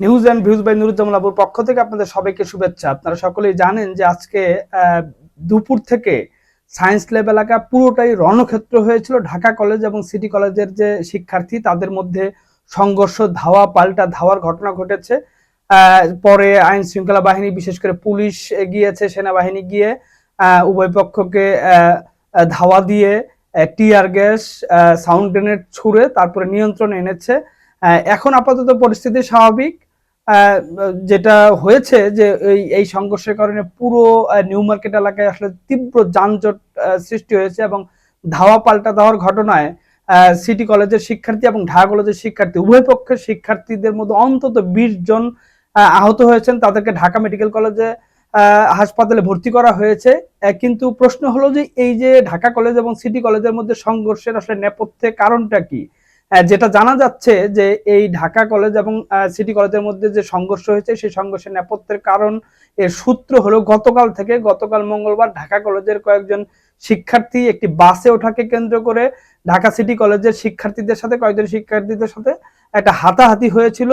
News and views by Nuruzzaman আবুর পক্ষ থেকে আপনাদের সবাইকে শুভেচ্ছা। আপনারা সকলেই জানেন যে আজকে দুপুর থেকে সায়েন্স ল্যাব এলাকা পুরোটাই রণক্ষেত্র হয়েছিল। ঢাকা কলেজ এবং সিটি কলেজের যে শিক্ষার্থী, তাদের মধ্যে সংঘর্ষ, ধাওয়া, পাল্টা ধাওয়ার ঘটনা ঘটেছে। পরে আইন শৃঙ্খলা বাহিনী, বিশেষ করে পুলিশ গিয়েছে সেনাবাহিনী গিয়ে। উভয় পক্ষকে ধাওয়া দিয়ে টিয়ার গ্যাস সাউন্ড গ্রেনেড ছুড়ে তারপরে নিয়ন্ত্রণে এনেছে। এখন আপাতত পরিস্থিতি স্বাভাবিক। যেটা হয়েছে যে এই এই সংঘর্ষের কারণে পুরো নিউ মার্কেট এলাকায় আসলে তীব্র যানজট সৃষ্টি হয়েছে এবং ধাওয়া পাল্টা দেওয়ার ঘটনায় সিটি কলেজের শিক্ষার্থী এবং ঢাকা কলেজের শিক্ষার্থী, উভয় পক্ষের শিক্ষার্থীদের মধ্যে অন্তত বিশ জন আহত হয়েছেন। তাদেরকে ঢাকা মেডিকেল কলেজে হাসপাতালে ভর্তি করা হয়েছে। কিন্তু প্রশ্ন হলো যে এই যে ঢাকা কলেজ এবং সিটি কলেজের মধ্যে সংঘর্ষের আসলে নেপথ্যে কারণটা কি? যেটা জানা যাচ্ছে যে এই ঢাকা কলেজ এবং সিটি কলেজের মধ্যে যে সংঘর্ষ হয়েছে, সেই সংঘর্ষের নেপথ্যের কারণ এর সূত্র হলো গতকাল থেকে, গতকাল মঙ্গলবার ঢাকা কলেজের কয়েকজন শিক্ষার্থী একটি বাসে ওঠাকে কেন্দ্র করে ঢাকা সিটি কলেজের শিক্ষার্থীদের সাথে, কয়েকজন শিক্ষার্থীদের সাথে একটা হাতাহাতি হয়েছিল।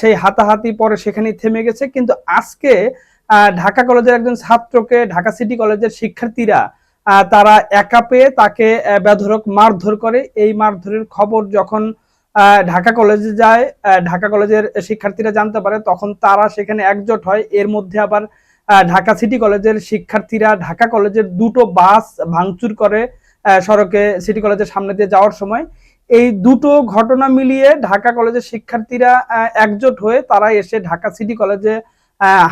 সেই হাতাহাতি পরে সেখানেই থেমে গেছে। কিন্তু আজকে ঢাকা কলেজের একজন ছাত্রকে ঢাকা সিটি কলেজের শিক্ষার্থীরা তারা একা পেয়ে তাকে বেধরক মারধর করে। এই মারধরের খবর যখন ঢাকা কলেজে যায় ঢাকা কলেজের শিক্ষার্থীরা জানতে পারে, তখন তারা সেখানে একজোট হয়। এর মধ্যে আবার ঢাকা সিটি কলেজের শিক্ষার্থীরা ঢাকা কলেজের দুটো বাস ভাঙচুর করে সড়কে সিটি কলেজের সামনে দিয়ে যাওয়ার সময়। এই দুটো ঘটনা মিলিয়ে ঢাকা কলেজের শিক্ষার্থীরা একজোট হয়ে তারা এসে ঢাকা সিটি কলেজে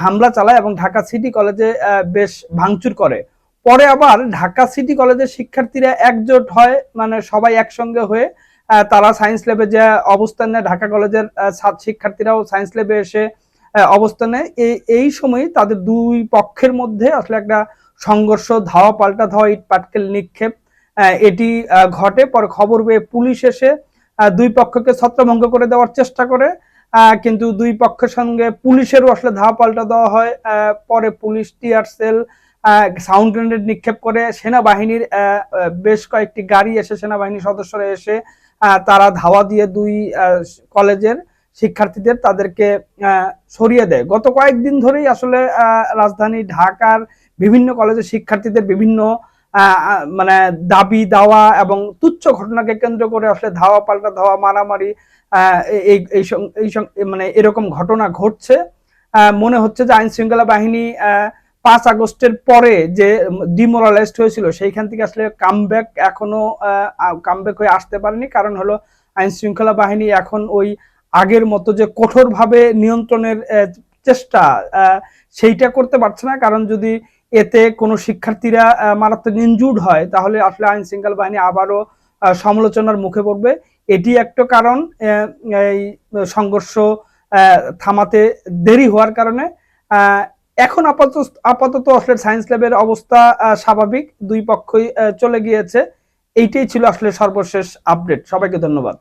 হামলা চালায় এবং ঢাকা সিটি কলেজে বেশ ভাঙচুর করে। পরে আবার ঢাকা সিটি কলেজের শিক্ষার্থীরা একজোট হয় মানে সবাই একসঙ্গে হয়ে তারা সায়েন্স ল্যাবে যে অবস্থান নেয়, ঢাকা কলেজের শিক্ষার্থীরাও সায়েন্স ল্যাবে এসে অবস্থান নেয়। এই সময় তাদের দুই পক্ষের মধ্যে আসলে একটা সংঘর্ষ, ধাওয়া পাল্টা ধাওয়া, ইট পাটকেল নিক্ষেপ এটি ঘটে। পরে খবর পেয়ে পুলিশ এসে দুই পক্ষকে ছত্রভঙ্গ করে দেওয়ার চেষ্টা করে কিন্তু দুই পক্ষের সঙ্গে পুলিশেরও আসলে ধাওয়া পাল্টা দেওয়া হয় পরে police, tear shell sound grenade নিক্ষেপ করে সেনাবাহিনীর বেশ কয়েকটি গাড়ি এসে সেনাবাহিনীর সদস্যরা এসে তারা ধাওয়া দিয়ে দুই কলেজের শিক্ষার্থীদের তাদেরকে সরিয়ে দেয়। গত কয়েকদিন ধরেই আসলে রাজধানী ঢাকার বিভিন্ন কলেজের শিক্ষার্থীদের বিভিন্ন মানে দাবি দাওয়া এবং তুচ্ছ ঘটনাকে কেন্দ্র করে আসলে ধাওয়া পাল্টা ধাওয়া মারামারি এই এই মানে এরকম ঘটনা ঘটছে। মনে হচ্ছে যে আইন শৃঙ্খলা বাহিনী পাঁচ আগস্টের পরে যে ডিমোরালাইজড হয়েছিল, সেইখান থেকে আসলে কামব্যাক এখনও কামব্যাক হয়ে আসতে পারেনি। কারণ হলো আইন শৃঙ্খলা বাহিনী এখন ওই আগের মতো যে কঠোরভাবে নিয়ন্ত্রণের চেষ্টা সেইটা করতে পারছে না। কারণ যদি এতে কোনো শিক্ষার্থীরা মারাত্মক ইনজুর্ড হয়, তাহলে আসলে আইন শৃঙ্খলা বাহিনী আবারও সমালোচনার মুখে পড়বে। এটি একটা কারণ এই সংঘর্ষ থামাতে দেরি হওয়ার কারণে এখন আপাতত আপাতত আসলে সায়েন্স ল্যাবের অবস্থা স্বাভাবিক। দুই পক্ষই চলে গিয়েছে। এইটাই ছিল আসলে সর্বশেষ আপডেট সবাইকে ধন্যবাদ।